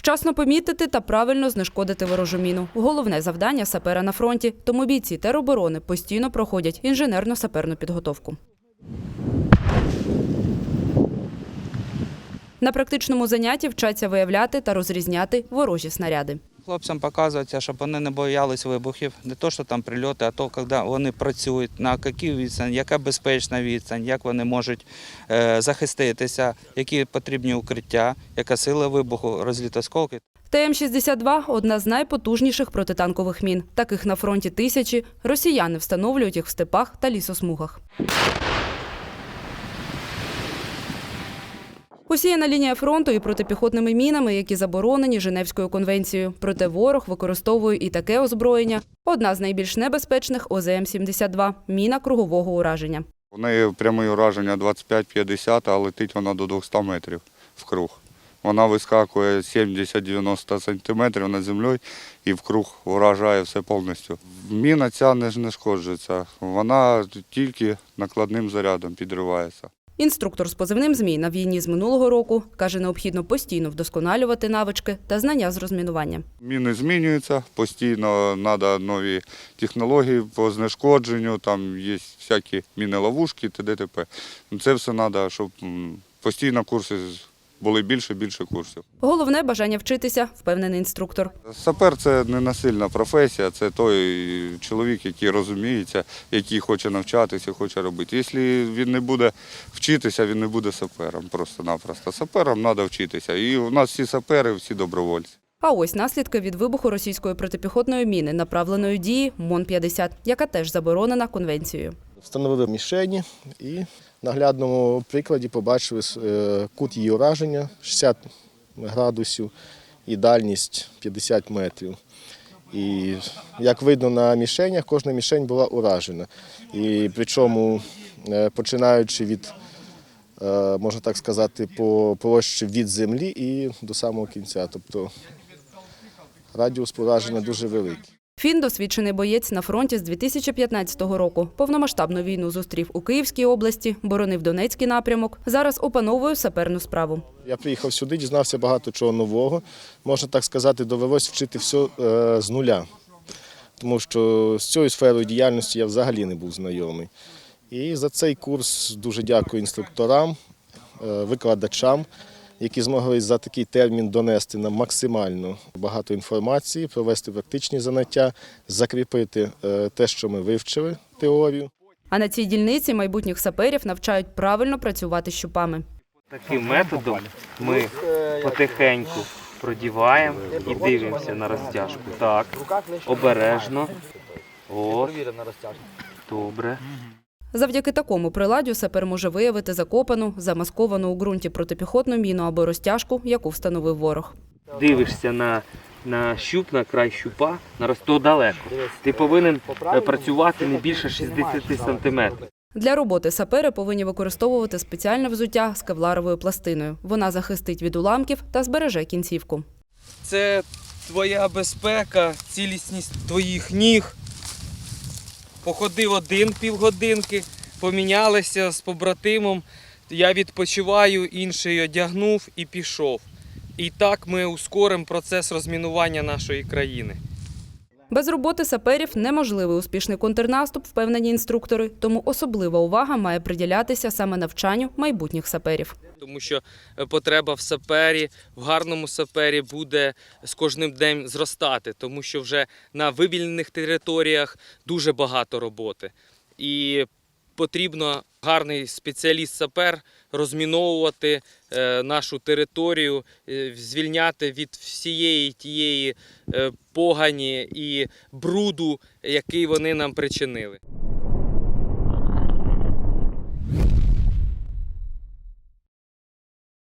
Вчасно помітити та правильно знешкодити ворожу міну. Головне завдання сапера на фронті. Тому бійці тероборони постійно проходять інженерно-саперну підготовку. На практичному занятті вчаться виявляти та розрізняти ворожі снаряди. Хлопцям показується, щоб вони не боялись вибухів, не то, що там прильоти, а то, коли вони працюють, на якій відстань, яка безпечна відстань, як вони можуть е, захиститися, які потрібні укриття, яка сила вибуху, розлітосколки. ТМ-62 – одна з найпотужніших протитанкових мін. Таких на фронті тисячі. Росіяни встановлюють їх в степах та лісосмугах. Усіяна лінія фронту і протипіхотними мінами, які заборонені Женевською конвенцією. Проте ворог використовує і таке озброєння. Одна з найбільш небезпечних – ОЗМ-72 – міна кругового ураження. У неї пряме ураження 25-50, а летить вона до 200 метрів в круг. Вона вискакує 70-90 сантиметрів над землею і в круг уражає все повністю. Міна ця не знешкоджується, вона тільки накладним зарядом підривається. Інструктор з позивним «Змій» на війні з минулого року каже, необхідно постійно вдосконалювати навички та знання з розмінування. Міни змінюються, постійно треба нові технології по знешкодженню, там є всякі міни-ловушки, т.д. т.п. Ну, Це все треба, щоб постійно курси були більше більше курсів. Головне бажання вчитися, впевнений інструктор. Сапер це не насильна професія, це той чоловік, який розуміється, який хоче навчатися, хоче робити. Якщо він не буде вчитися, він не буде сапером просто-напросто. Сапером треба вчитися. І у нас всі сапери, всі добровольці. А ось наслідки від вибуху російської протипіхотної міни направленої дії МОН-50, яка теж заборонена конвенцією. Встановили мішені і на наглядному прикладі побачили е, кут її ураження 60 градусів і дальність 50 метрів. І як видно на мішенях, кожна мішень була уражена. І причому е, починаючи від, е, можна так сказати, по площі від землі і до самого кінця. Тобто радіус пораження дуже великий. Фін – досвідчений боєць на фронті з 2015 року. Повномасштабну війну зустрів у Київській області, боронив Донецький напрямок. Зараз опановує саперну справу. Я приїхав сюди, дізнався багато чого нового. Можна так сказати, довелось вчити все е, з нуля, тому що з цією сферою діяльності я взагалі не був знайомий. І за цей курс дуже дякую інструкторам, е, викладачам, які змогли за такий термін донести нам максимально багато інформації, провести практичні заняття, закріпити е, те, що ми вивчили, теорію. А на цій дільниці майбутніх саперів навчають правильно працювати з щупами. Таким методом ми потихеньку продіваємо і дивимося на розтяжку. Так, обережно. О, добре. Завдяки такому приладдю сапер може виявити закопану, замасковану у ґрунті протипіхотну міну або розтяжку, яку встановив ворог. Дивишся на, на щуп, на край щупа, на роз- то далеко. Ти повинен е, працювати не більше 60 сантиметрів. Для роботи сапери повинні використовувати спеціальне взуття з кевларовою пластиною. Вона захистить від уламків та збереже кінцівку. Це твоя безпека, цілісність твоїх ніг. Походив один півгодинки, помінялися з побратимом. Я відпочиваю, інший одягнув і пішов. І так ми ускоримо процес розмінування нашої країни. Без роботи саперів неможливий успішний контрнаступ, впевнені інструктори. Тому особлива увага має приділятися саме навчанню майбутніх саперів. Тому що е, потреба в сапері, в гарному сапері буде з кожним днем зростати, тому що вже на вивільнених територіях дуже багато роботи. І потрібно гарний спеціаліст-сапер розміновувати е, нашу територію, е, звільняти від всієї тієї погані і бруду, який вони нам причинили.